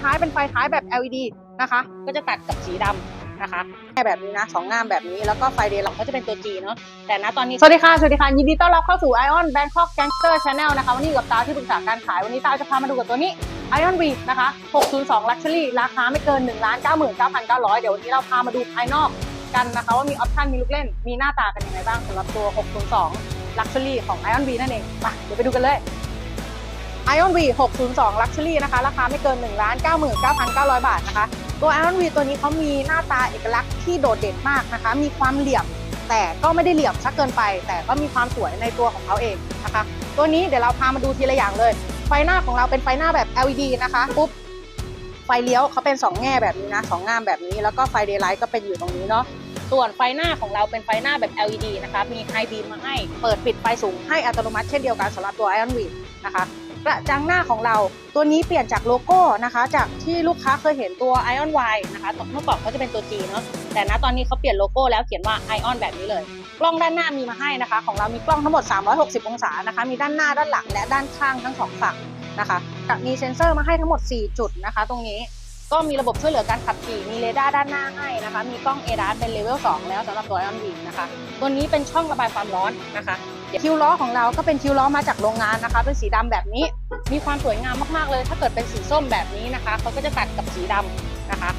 ท้ายเป็นไฟท้ายแบบ LED นะคะ ก็จะตัดกับสีดำนะคะแค่แบบนี้นะสองงามแบบนี้แล้วก็ไฟเดย์หลักก็จะเป็นตัว G เนาะแต่ณตอนนี้สวัสดีค่ะสวัสดีค่ะยินดีต้อนรับเข้าสู่ Ion Bangkok Gangster Channel นะคะ วันนี้กับตาที่ปรึกษาการขายวันนี้ตาจะพามาดูกับตัวนี้ Ion V นะคะ 602 Luxury ราคาไม่เกิน 1 9 9 9 9 0 0 เดี๋ยววันนี้เราพามาดูภายนอกกันนะคะ ว่ามีออปชันมีลูกเล่นมีหน้าตากันยังไงบ้างสำหรับตัว 602 Luxury ของ Ion V นั่นเองไปเดี๋ยวไปดูกันเลย Ion V 602 Luxury นะคะ ราคาไม่เกิน 1 9 9 9 0 0บาทนะคะ ตัว Ion V ตัวนี้เขามีหน้าตาเอกลักษณ์ที่โดดเด่นมากนะคะ มีความเหลี่ยม แต่ก็ไม่ได้เหลี่ยมชักเกินไป แต่ก็มีความสวยในตัวของเขาเองนะคะ ตัวนี้เดี๋ยวเราพามาดูทีละอย่างเลย ไฟหน้าของเราเป็นไฟหน้าแบบ LED นะคะปุ๊บไฟเลี้ยวเขาเป็น 2 แง่แบบนี้นะสองงามแบบนี้ แล้วก็ไฟเดย์ไลท์ก็เป็นอยู่ตรงนี้เนาะส่วนไฟหน้าของเราเป็นไฟหน้าแบบ LED นะคะ มีไฮบีมมาให้ เปิดปิดไฟสูงให้อัตโนมัติเช่นเดียวกันสำหรับตัว Ion V นะคะ กระจังหน้าของเรา ตัวนี้เปลี่ยนจากโลโก้นะคะ จากที่ลูกค้าเคยเห็นตัว Ion Y นะคะเมื่อก่อนเขาจะเป็นตัว G เนาะแต่ณตอนนี้เขาเปลี่ยนโลโก้แล้วเขียนว่า Ion แบบนี้เลย กล้องด้านหน้ามีมาให้นะคะ ของเรามีกล้องทั้งหมด 360 องศานะคะ มีด้านหน้าด้านหลังและด้านข้างทั้งสองฝั่งนะคะจะมีเซ็นเซอร์มาให้ทั้งหมด 4 จุดนะคะ ตรงนี้ ก็มีระบบช่วยเหลือการขับขี่ มีเรดาร์ด้านหน้าให้นะคะ มีกล้อง ADAS เป็นเลเวล2แล้วสำหรับตัว Ion V นะคะ ตัวนี้เป็นช่องระบายความร้อนนะคะคิวล้อของเราก็เป็นคิวล้อมาจากโรงงานนะคะ เป็นสีดำแบบนี้ มีความสวยงามมากๆเลย ถ้าเกิดเป็นสีส้มแบบนี้นะคะเขาก็จะตัดกับสีดำนะคะ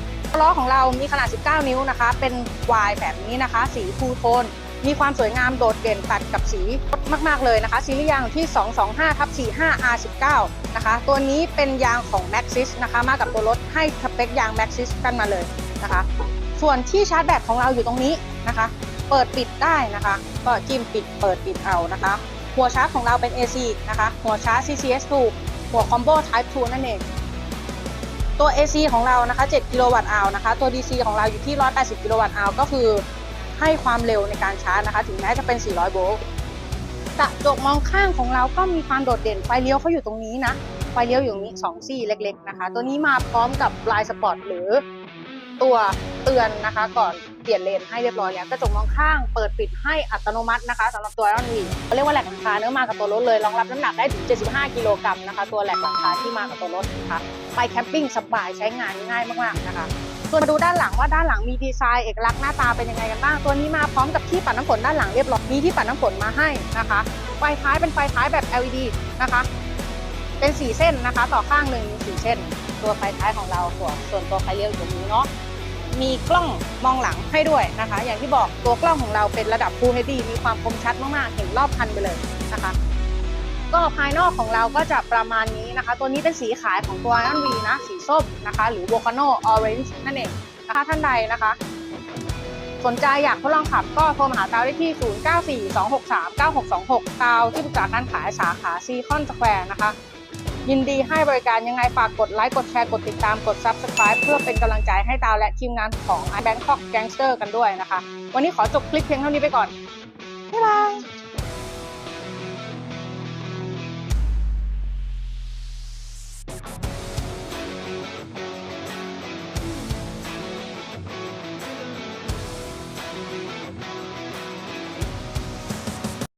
ล้อของเรามีขนาด 19 นิ้วนะคะ เป็นวายแบบนี้นะคะ สีฟูโทน มีความสวยงามโดดเด่นตัดกับสีมาก ๆ เลยนะคะ ซีรีส์ยางที่ 225ทับ45 R19 นะคะ ตัวนี้เป็นยางของ Maxxis นะคะ มากับตัวรถให้สเปคยาง Maxxis กันมาเลยนะคะ ส่วนที่ชาร์จแบตของเราอยู่ตรงนี้นะคะ เปิดปิดได้นะคะ ก็จิ้มปิดเปิดปิดเอานะคะ หัวชาร์จของเราเป็น AC นะคะ หัวชาร์จ CCS2 หัวคอมโบ Type 2 นั่นเองตัว AC ของเรานะคะ 7 กิโลวัตต์อวนะคะ ตัว DC ของเราอยู่ที่ 180 กิโลวัตต์อวก็คือ ให้ความเร็วในการชาร์จนะคะ ถึงแม้จะเป็น 400 โวลต์กระจกมองข้างของเราก็มีความโดดเด่นไฟเลี้ยวเขาอยู่ตรงนี้นะ ไฟเลี้ยวอยู่ตรงนี้2ซี่เล็ก ๆ นะคะ ตัวนี้มาพร้อมกับลายสปอร์ตหรือตัวเตือนนะคะ ก่อนเปลี่ยนเลนให้เรียบร้อยแล้วกระจกมองข้างเปิดปิดให้อัตโนมัตินะคะสำหรับตัว Ion V เขาเรียกว่าแหลกหลังคาเนื้อมากับตัวรถเลยรองรับน้ำหนักได้ถึง 75 กิโลกรัมนะคะ ตัวแหลกหลังคาที่มากับตัวรถนะคะไปแคมปิ้งสบายใช้งานง่ายมากๆนะคะ ส่วนมาดูด้านหลังว่าด้านหลังมีดีไซน์เอกลักษณ์หน้าตาเป็นยังไงกันบ้าง ตัวนี้มาพร้อมกับที่ปัดน้ำฝนด้านหลังเรียบร้อยมีที่ปัดน้ำฝนมาให้นะคะไฟท้ายเป็นไฟท้ายแบบ LED นะคะ เป็นสีเส้นนะคะ ต่อข้างหนึ่งมีสีเส้น ตัวไฟท้ายของเราส่วนส่วนตัวไฟเลี้ยวอยู่ตรงนี้เนาะมีกล้องมองหลังให้ด้วยนะคะ อย่างที่บอกตัวกล้องของเราเป็นระดับ Full HD มีความคมชัดมากๆเห็นรอบคันไปเลยนะคะ ก็ภายนอกของเราก็จะประมาณนี้นะคะ ตัวนี้เป็นสีขายของตัว Ion V นะ สีส้มนะคะ หรือ Volcano Orange นั่นเองนะคะท่านใดนะคะ สนใจอยากทดลองขับก็โทรมาหาตาวได้ที่ 0942639626 ตาวที่ปรึกษาการขายสาขาซีคอนสแควร์นะคะยินดีให้บริการยังไงฝากกดไลค์ กดแชร์ กดติดตาม กด Subscribe เพื่อเป็นกำลังใจให้ตาวและทีมงานของ i Bangkok Gangster กันด้วยนะคะ วันนี้ขอจบคลิปเพียงเท่านี้ไปก่อน บ๊ายบาย